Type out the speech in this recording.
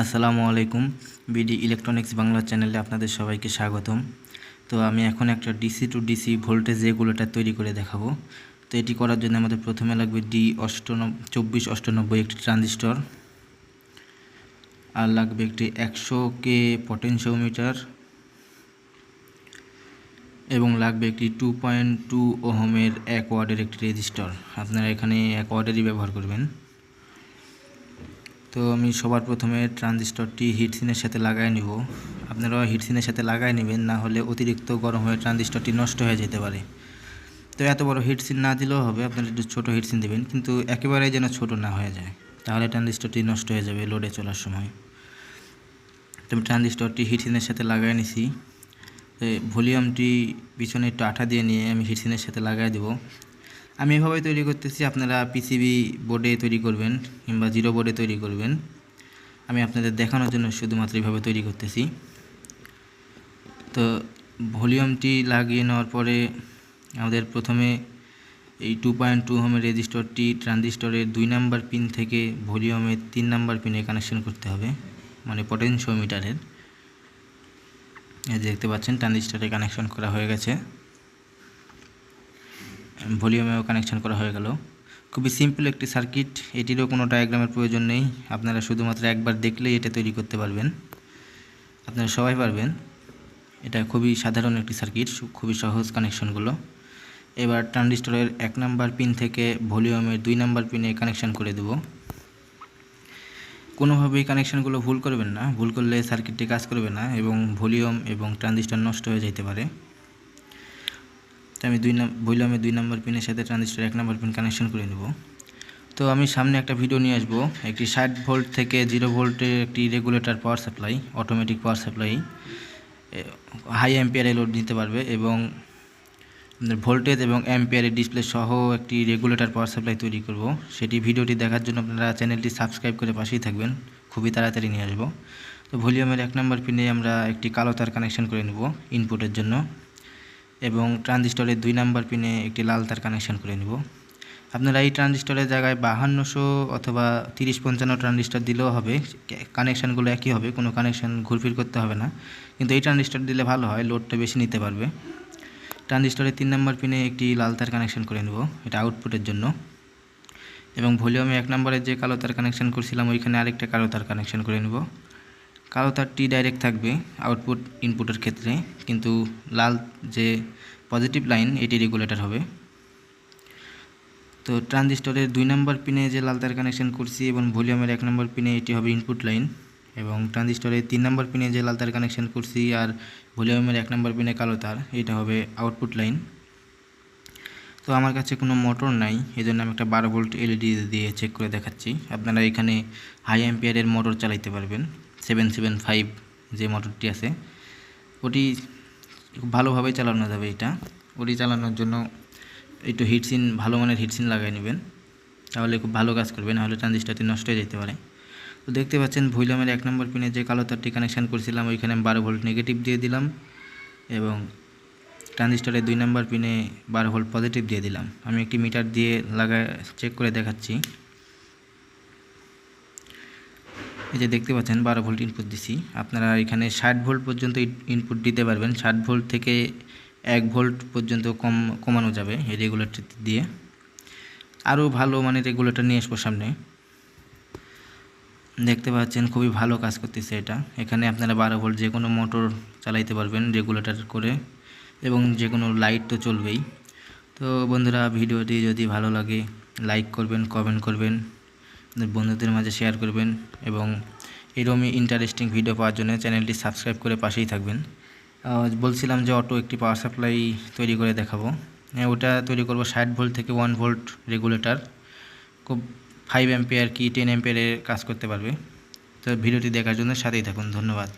আসসালামু আলাইকুম। BD electronics Bangla চ্যানেলে আপনাদের সবাইকে স্বাগতম। তো আমি এখন একটা DC to DC voltage regulator তৈরি করে দেখাবো। তো এটি করার জন্য আমাদের প্রথমে লাগবে ডি অষ্টানব্বই চব্বিশ অষ্টানব্বই একটি ট্রানজিস্টর। আর লাগবে একটি একশো কে পটেনশিওমিটার। এবং লাগবে একটি টু পয়েন্ট টু ওহমের এক ওয়ার্ডের একটি রেজিস্টর। আপনারা এখানে এক ওয়ার্ডেরই ব্যবহার করবেন। তো আমি সবার প্রথমে ট্রানজিস্টরটি হিটসিনের সাথে লাগাই নিব। আপনারাও হিটসিনের সাথে লাগাই নেবেন, না হলে অতিরিক্ত গরম হয়ে ট্রানজিস্টরটি নষ্ট হয়ে যেতে পারে। তো এত বড় হিটসিন না দিলেও হবে, আপনারা একটু ছোটো হিটসিন দেবেন, কিন্তু একেবারেই যেন ছোট না হয়ে যায়, তাহলে ট্রানজিস্টরটি নষ্ট হয়ে যাবে লোডে চলার সময়। তো আমি ট্রানজিস্টরটি হিটসিনের সাথে লাগাই নিছি। ভলিউমটি পিছনে একটু আঠা দিয়ে নিয়ে আমি হিটসিনের সাথে লাগাই দেবো। আমি এভাবে তৈরি করতেছি, আপনারা পিসিবি বোর্ডে তৈরি করবেন কিংবা জিরো বোর্ডে তৈরি করবেন। আমি আপনাদের দেখানোর জন্য শুধুমাত্র এইভাবে তৈরি করতেছি। তো ভলিউমটি লাগিয়ে নেওয়ার পরে আমাদের প্রথমে এই টু পয়েন্ট টু হোমের রেজিস্টরটি ট্রানজিস্টরের দুই নাম্বার পিন থেকে ভলিউমের তিন নাম্বার পিনে কানেকশন করতে হবে মানে পটেনশিওমিটারের দেখতে পাচ্ছেন ট্রানজিস্টরে কানেকশন করা হয়ে গেছে। ভলিউমেও কানেকশন করা হয়ে গেল। খুবই সিম্পল একটি সার্কিট এটিরও কোনো ডায়াগ্রামের প্রয়োজন নেই। আপনারা শুধুমাত্র একবার দেখলেই এটা তৈরি করতে পারবেন। আপনারা সবাই পারবেন। এটা খুবই সাধারণ একটি সার্কিট খুবই সহজ কানেকশনগুলো এবার ট্রানজিস্টরের এক নাম্বার পিন থেকে ভলিউমের দুই নাম্বার পিনে কানেকশন করে দেব। কোনোভাবেই কানেকশানগুলো ভুল করবেন না। ভুল করলে সার্কিটটি কাজ করবে না এবং ভলিউম এবং ট্রানজিস্টর নষ্ট হয়ে যেতে পারে। আমি দুই নাম ভলিউমে দুই নাম্বার পিনের সাথে ট্রানজিস্টার এক নাম্বার পিন কানেকশন করে নেব। তো আমি সামনে একটা ভিডিও নিয়ে আসব। একটি ষাট ভোল্ট থেকে জিরো ভোল্টের একটি regulator power supply automatic power supply high অ্যাম্পিয়ারে load নিতে পারবে এবং ভোল্টেজ এবং অ্যাম্পিয়ারের ডিসপ্লে সহ একটি রেগুলেটর পাওয়ার সাপ্লাই তৈরি করব। সেটি ভিডিওটি দেখার জন্য আপনারা চ্যানেলটি সাবস্ক্রাইব করে পাশেই থাকবেন। খুবই তাড়াতাড়ি নিয়ে আসব। তো ভলিউমের এক নাম্বার পিনে আমরা একটি কালো তার কানেকশন করে নেব ইনপুটের জন্য। এবং ট্রানজিস্টরের দুই নাম্বার পিনে একটি লাল তার কানেকশন করে নেব। আপনারা এই ট্রানজিস্টরের জায়গায় বাহান্নশো অথবা তিরিশ পঞ্চান্ন ট্রানজিস্টর দিলেও হবে। কানেকশানগুলো একই হবে, কোনো কানেকশান ঘুরফির করতে হবে না। কিন্তু এই ট্রানজিস্টর দিলে ভালো হয় লোডটা বেশি নিতে পারবে। ট্রানজিস্টরের তিন নাম্বার পিনে একটি লাল তার কানেকশন করে নেব, এটা আউটপুটের জন্য। এবং ভলিউমে এক নম্বরের যে কালো তার কানেকশন করছিলাম, ওইখানে আরেকটা কালো তার কানেকশন করে নেব। কালো তারটি ডাইরেক্ট থাকবে আউটপুট ইনপুটের ক্ষেত্রে, কিন্তু লাল যে পজিটিভ লাইন এটি রেগুলেটর হবে। তো ট্রানজিস্টরের দুই নম্বর পিনে যে লাল তার কানেকশন করছি এবং ভলিউমের এক নম্বর পিনে এটি হবে ইনপুট লাইন এবং ট্রানজিস্টরের তিন নম্বর পিনে যে লাল তার কানেকশন করছি আর ভলিউমের এক নম্বর পিনে কালো তার, এটা হবে আউটপুট লাইন তো আমার কাছে কোনো মোটর নাই এই জন্য আমি একটা বারো ভোল্ট এলইডি দিয়ে চেক করে দেখাচ্ছি। আপনারা এখানে হাই অ্যাম্পিয়ারের মোটর চালাইতে পারবেন। সেভেন সেভেন ফাইভ যে মোটরটি আছে, ওটি খুব ভালোভাবেই চালানো যাবে এটা। ওটি চালানোর জন্য একটু হিটসিন ভালো মানের হিটসিন লাগাই নেবেন। তাহলে খুব ভালো কাজ করবে, নাহলে ট্রানজিস্টারটি নষ্ট হয়ে যেতে পারে। তো দেখতে পাচ্ছেন ভুইলামের এক নম্বর পিনে যে কালো তারটি কানেকশান করেছিলাম, ওইখানে বারো ভোল্ট নেগেটিভ দিয়ে দিলাম এবং ট্রানজিস্টারের দুই নম্বর পিনে বারো ভোল্ট পজিটিভ দিয়ে দিলাম। আমি একটি মিটার দিয়ে লাগা চেক করে দেখাচ্ছি। এই যে দেখতে পাচ্ছেন, বারো ভোল্ট ইনপুট দিছি। আপনারা এখানে ষাট ভোল্ট পর্যন্ত ইনপুট দিতে পারবেন। ষাট ভোল্ট থেকে এক ভোল্ট পর্যন্ত কম, কমানো যাবে এই রেগুলেটর দিয়ে। আরও ভালো মানে রেগুলেটর নিয়ে আসব সামনে। দেখতে পাচ্ছেন, খুবই ভালো কাজ করতেছে এটা। এখানে আপনারা বারো ভোল্ট যে কোনো মোটর চালাইতে পারবেন রেগুলেটর করে, এবং যে কোনো লাইট তো চলবেই। তো বন্ধুরা, ভিডিওটি যদি ভালো লাগে লাইক করবেন কমেন্ট করবেন। বন্ধুদের মাঝে শেয়ার করবেন এবং এরকমই ইন্টারেস্টিং ভিডিও পাওয়ার জন্য চ্যানেলটি সাবস্ক্রাইব করে পাশেই থাকবেন। বলছিলাম যে অটো একটি পাওয়ার সাপ্লাই তৈরি করে দেখাবো। হ্যাঁ ওটা তৈরি করব ষাট ভোল্ট থেকে ওয়ান ভোল্ট রেগুলেটর খুব ফাইভ অ্যাম্পিয়ার কি টেন এম্পেয়ারের কাজ করতে পারবে। তো ভিডিওটি দেখার জন্য সাথেই থাকুন, ধন্যবাদ।